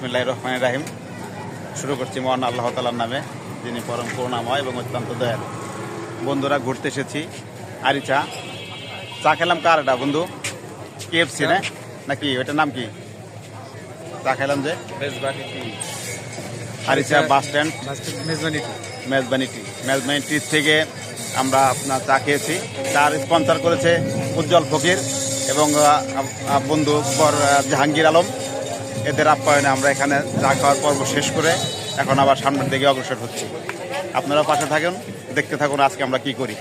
বিসমিল্লাহ রহমান রাহিম। শুরু করছি মহান আল্লাহ তালার নামে যিনি পরম করুণাময় এবং অত্যন্ত দয়ালু। বন্ধুরা ঘুরতে এসেছি আরি চা খেলাম কার এটা বন্ধু? কেএফসি না? নাকি ওইটার নাম কি? চা খেলাম যে? Aricha bus stand. মেজবানি টি। মেজবানি টি। থেকে আমরা আপনার চা খেয়েছি। তার স্পন্সর করেছে উজ্জ্বল ফকির এবং বন্ধু জাহাঙ্গীর আলম। এদের আপ্যায়নে আমরা এখানে চা খাওয়ার পর্ব শেষ করে এখন আবার সামনের দিকে অগ্রসর হচ্ছি। আপনারা পাশে থাকুন, দেখতে থাকুন আজকে আমরা কি করি।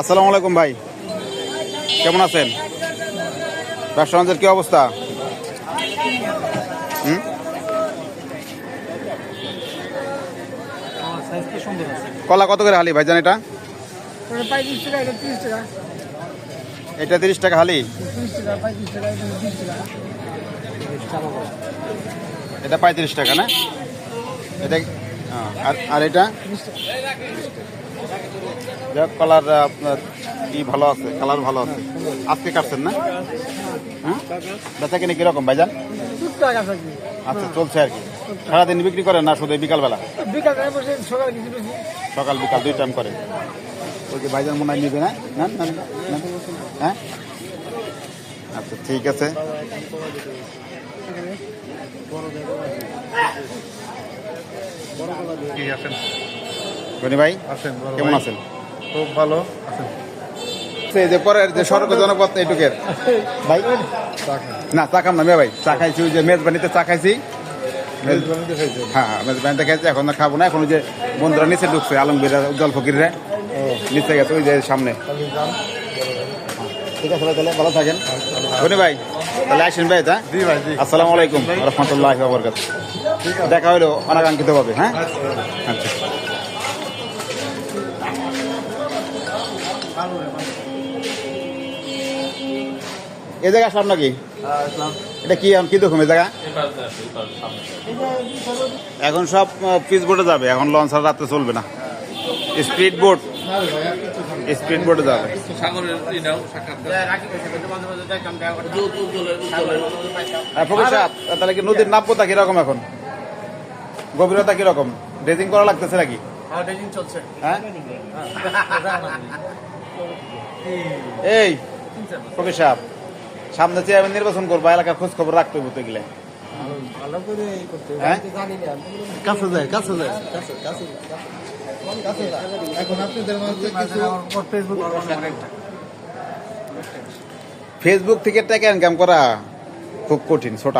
আসসালামু আলাইকুম ভাই। কেমন আছেন? বাণিজ্যের কি অবস্থা? হুম? কলা কত করে হালি ভাইজান এটা? এটা তিরিশ টাকা হালি? এটা পঁয়ত্রিশ টাকা না? এটা হ্যাঁ, আর আর এটা? যাক কালার আপনার ই ভালো আছে কালার ভালো আছে। আজকে কাটছেন না? হ্যাঁ? বেচা কিনে কীরকম ভাইজান? আচ্ছা চলছে আর কি। সারাদিন বিক্রি করেন না শুধু বিকালবেলা? সকাল বিকাল দুই টাইম করেন ওই যে ভাইজান মনে হয় নিবে না? নেন। হ্যাঁ? আচ্ছা ঠিক আছে। গনি ভাই আছেন কেমন আছেন? খুব ভালো আছেন যে পরের যে সড়ক জনপথ এইটুকের। ভাই না ভাই। ওই যে মেজবানিতে হ্যাঁ হ্যাঁ মেজবানিতে খাইছি এখন খাব না। এখন ওই যে বন্ধুরা নিচে ঢুকছে আলমগীর উজ্জ্বল ফকিররা। নিচে গেছে ওই যে সামনে। ঠিক আছে ভাই তাহলে ভালো থাকেন। ধনী ভাই তাহলে আসেন ভাই তা? জি ভাই জি। আসসালামু আলাইকুম রহমতুল্লাহ বরকাত দেখা হলো অনাকাঙ্ক্ষিত ভাবে হ্যাঁ? আচ্ছা। এ জায়গা আসলাম নাকি? এটা কি এখন কি দেখুন এই জায়গা? এখন সব পিস বোটে যাবে এখন লঞ্চ আর রাত্রে চলবে না। স্পিড বোট স্পিড বোটে যাবে। হ্যাঁ, তাহলে কি নদীর নাব্যতা কীরকম এখন? গভীরতা কীরকম? ড্রেজিং করা লাগতেছে নাকি? হ্যাঁ এই ফকির সাহেব সামনে চেয়ারম্যান নির্বাচন করব এলাকার খোঁজ খবর রাখতে হবে তো কাছে কাছে এখন আপনাদের কিছু ফেসবুক থেকে টাকা ইনকাম করা খুব কঠিন ছোট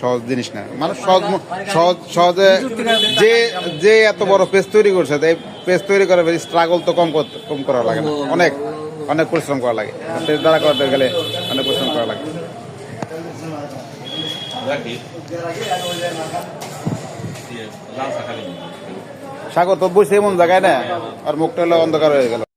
সহজ জিনিস না। মানুষ সহজ সহজ সহজে যে যে এত বড় পেজ তৈরি করছে এই পেজ তৈরি করার স্ট্রাগল তো কম কম করা লাগে না। অনেক অনেক পরিশ্রম করা লাগে। পেজ দ্বারা করতে গেলে অনেক পরিশ্রম করা লাগে। সাগর তো বসে এমন জায়গায় না? আর মুখটা হলো অন্ধকার হয়ে গেল।